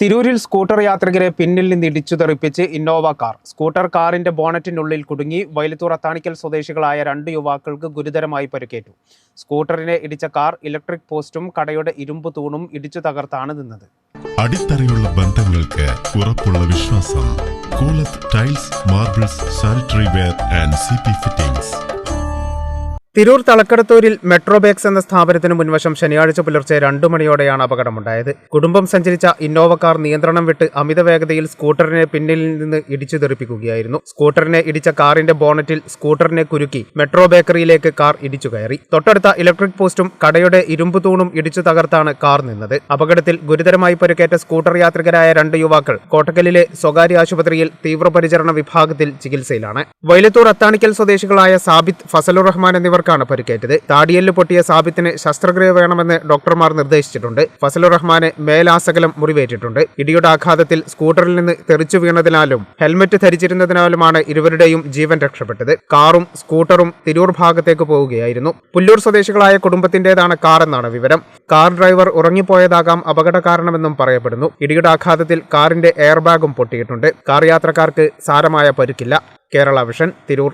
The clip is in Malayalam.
തിരൂരിൽ സ്കൂട്ടർ യാത്രികരെ പിന്നിൽ നിന്ന് ഇടിച്ചു തെറിപ്പിച്ച് ഇന്നോവ കാർ. സ്കൂട്ടർ കാറിന്റെ ബോണറ്റിനുള്ളിൽ കുടുങ്ങി വൈലത്തൂർ അത്താണിക്കൽ സ്വദേശികളായ രണ്ട് യുവാക്കൾക്ക് ഗുരുതരമായി പരിക്കേറ്റു. സ്കൂട്ടറിനെ ഇടിച്ച കാർ ഇലക്ട്രിക് പോസ്റ്റും കടയുടെ ഇരുമ്പ് തൂണും ഇടിച്ചു തകർത്താണ് നിന്നത്. അടിത്തറയുള്ള ബന്ധങ്ങൾക്ക് ഉറപ്പുള്ള വിശ്വാസം. Tiles marbles sanitary ware and C fittings. Tirur തലക്കടത്തൂരിൽ മെട്രോബേക്സ് എന്ന സ്ഥാപനത്തിന് മുൻവശം ശനിയാഴ്ച പുലർച്ചെ രണ്ടു മണിയോടെയാണ് അപകടമുണ്ടായത്. കുടുംബം സഞ്ചരിച്ച ഇന്നോവ കാർ നിയന്ത്രണം വിട്ട് അമിത വേഗതയിൽ സ്കൂട്ടറിനെ പിന്നിൽ നിന്ന് ഇടിച്ചു തെറിപ്പിക്കുകയായിരുന്നു. സ്കൂട്ടറിനെ ഇടിച്ച കാറിന്റെ ബോണറ്റിൽ സ്കൂട്ടറിനെ കുരുക്കി മെട്രോ ബേക്കറിയിലേക്ക് കാർ ഇടിച്ചു കയറി. തൊട്ടടുത്ത ഇലക്ട്രിക് പോസ്റ്റും കടയുടെ ഇരുമ്പ് തൂണും ഇടിച്ചു തകർത്താണ് കാർ നിന്നത്. അപകടത്തിൽ ഗുരുതരമായി പരിക്കേറ്റ സ്കൂട്ടർ യാത്രികരായ രണ്ട് യുവാക്കൾ കോട്ടക്കലിലെ സ്വകാര്യ ആശുപത്രിയിൽ തീവ്രപരിചരണ വിഭാഗത്തിൽ ചികിത്സയിലാണ്. വൈലത്തൂർ അത്താണിക്കൽ സ്വദേശികളായ സാബിത്ത് ഫസലുർ റഹ്മാൻ എന്നിവർക്കാണ് പരിക്കേറ്റത്. താടിയെല്ല് പൊട്ടിയ സാബിത്തിന് ശസ്ത്രക്രിയ വേണമെന്ന് ഡോക്ടർമാർ നിർദ്ദേശിച്ചിട്ടുണ്ട്. ഫസലുർ റഹ്മാനെ മേലാസകലം മുറിവേറ്റിട്ടുണ്ട്. ഇടിയുടെ ആഘാതത്തിൽ സ്കൂട്ടറിൽ നിന്ന് തെറിച്ചു വീണതിനാലും ഹെൽമറ്റ് ധരിച്ചിരുന്നതിനാലുമാണ് ഇരുവരുടെയും ജീവൻ രക്ഷപ്പെട്ടത്. കാറും സ്കൂട്ടറും തിരൂർ ഭാഗത്തേക്ക് പോവുകയായിരുന്നു. പുല്ലൂർ സ്വദേശികളായ കുടുംബത്തിന്റേതാണ് കാറെന്നാണ് വിവരം. കാർ ഡ്രൈവർ ഉറങ്ങിപ്പോയതാകാം അപകട കാരണമെന്നും പറയപ്പെടുന്നു. ഇടിയുടെ ആഘാതത്തിൽ കാറിന്റെ എയർ ബാഗും പൊട്ടിയിട്ടുണ്ട്. കാർ യാത്രക്കാർക്ക് സാരമായ പരുക്കില്ല. കേരള വിഷൻ തിരൂർ.